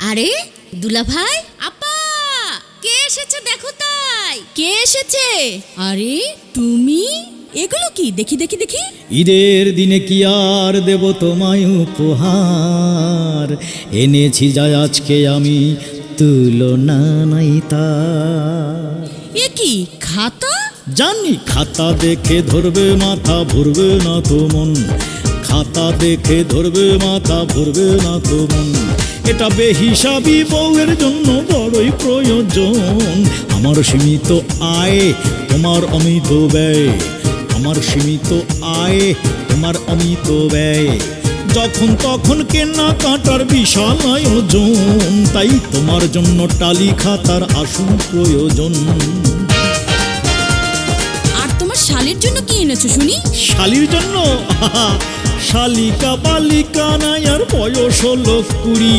আরে দুলা ভাই আপা কে এসেছে দেখো তাই। কে এসেছে? আরে তুমি? এগুলো কি? দেখি দেখি দেখি। ঈদের দিনে কি আর দেব তোমায় উপহার? এনেছি যা আজকে আমি তুলনা নাই তার। এ কি খাতা? জানি খাতা দেখে ধরবে মাথা ভরবে না তো মন। খাতা দেখে ধরবে, মাথা ভরবে না তো মন। এটা বেহিসাবি বউয়ের জন্য বড়ই প্রয়োজন। আমার সীমিত আয়, তোমার অমিত ব্যয়। আমার সীমিত আয়, তোমার অমিত ব্যয়। যখন তখন কেনা কাটার বিশাল আয়োজন, তাই তোমার জন্য টালি খাতার আসুন প্রয়োজন। এনেছো শুনি? শালির জন্য? শালিকা বালিকা আর বয়স হলো কুড়ি।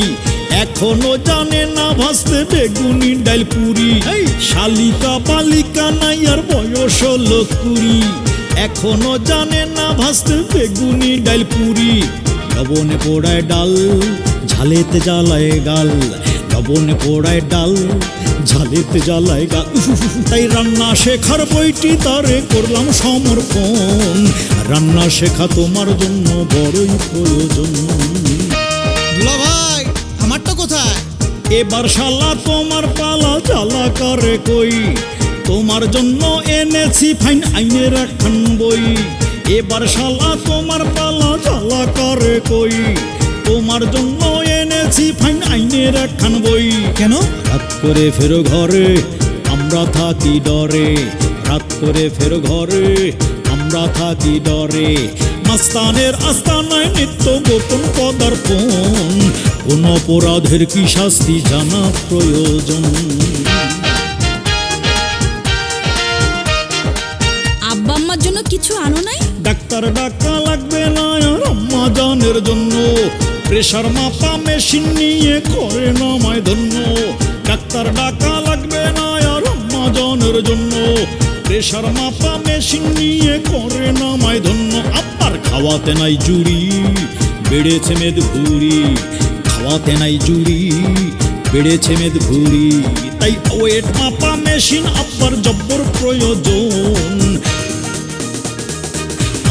এখনও জানে না ভাসতে বেগুনি ডাল পুরি। শালিকা বালিকা আর বয়স হলো কুড়ি। এখনও জানে না ভাসতে বেগুনি ডাল পুরি। লবণে পোড়ায় ডাল, ঝালেতে জ্বালায় গাল। লবণে পোড়ায় ডাল ঝালেতে জ্বালায় গাল তাই রান্না শেখার বইটি তারে করলাম সমর্পণ। রান্না শেখা তোমার জন্য বড়ই প্রয়োজন। ভাই আমারটা কোথায়? এবার শালা তোমার পালা জ্বালা করে কই? তোমার জন্য এনেছি ফাইন আইনের একখান বই। এবার শালা তোমার পালা জ্বালা করে কই? তোমার জন্য আইনের একখান বই। কেন? রাত করে ফেরো ঘরে আমরা থাকি ডরে। রাত করে ফেরো ঘরে আমরা থাকি ডরে। মাস্তানের আস্তানায় নিত্য গোপন পদার্পণ। কোন অপরাধের কি শাস্তি জানা প্রয়োজন? আব্বা আম্মার জন্য কিছু আনো নাই? ডাক্তার ডাকা লাগবে না আর আম্মা জানের জন্য। প্রেশার মাপা মেশিন নিয়ে করে নামায় ধন্য। ডাক্তার ডাকা লাগবে না আর আম্মা জানের জন্য। প্রেশার মাপা মেশিন নিয়ে করে নামায় ধন্য। আব্বার খাওয়াতে নাই জুড়ি বেড়েছে মেদ ভুড়ি খাওয়াতে নাই জুড়ি বেড়েছে মেদ ভুড়ি তাই ওয়েট মাপা মেশিন আব্বার জব্বর প্রয়োজন।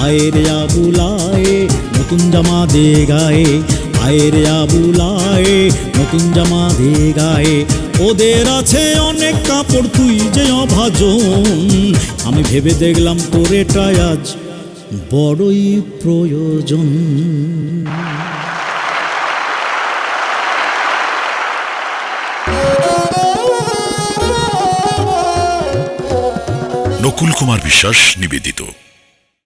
আয়ের আবুলায়, নতুন জামা দে গায়ে। আয়ের আবুলায়, নতুন জামা দে গায়ে। ওদের আছে অনেক কাপড়, তুই যে অভাজন। আমি ভেবে দেখলাম তোর আজ বড়ই প্রয়োজন। নকুল কুমার বিশ্বাস নিবেদিত।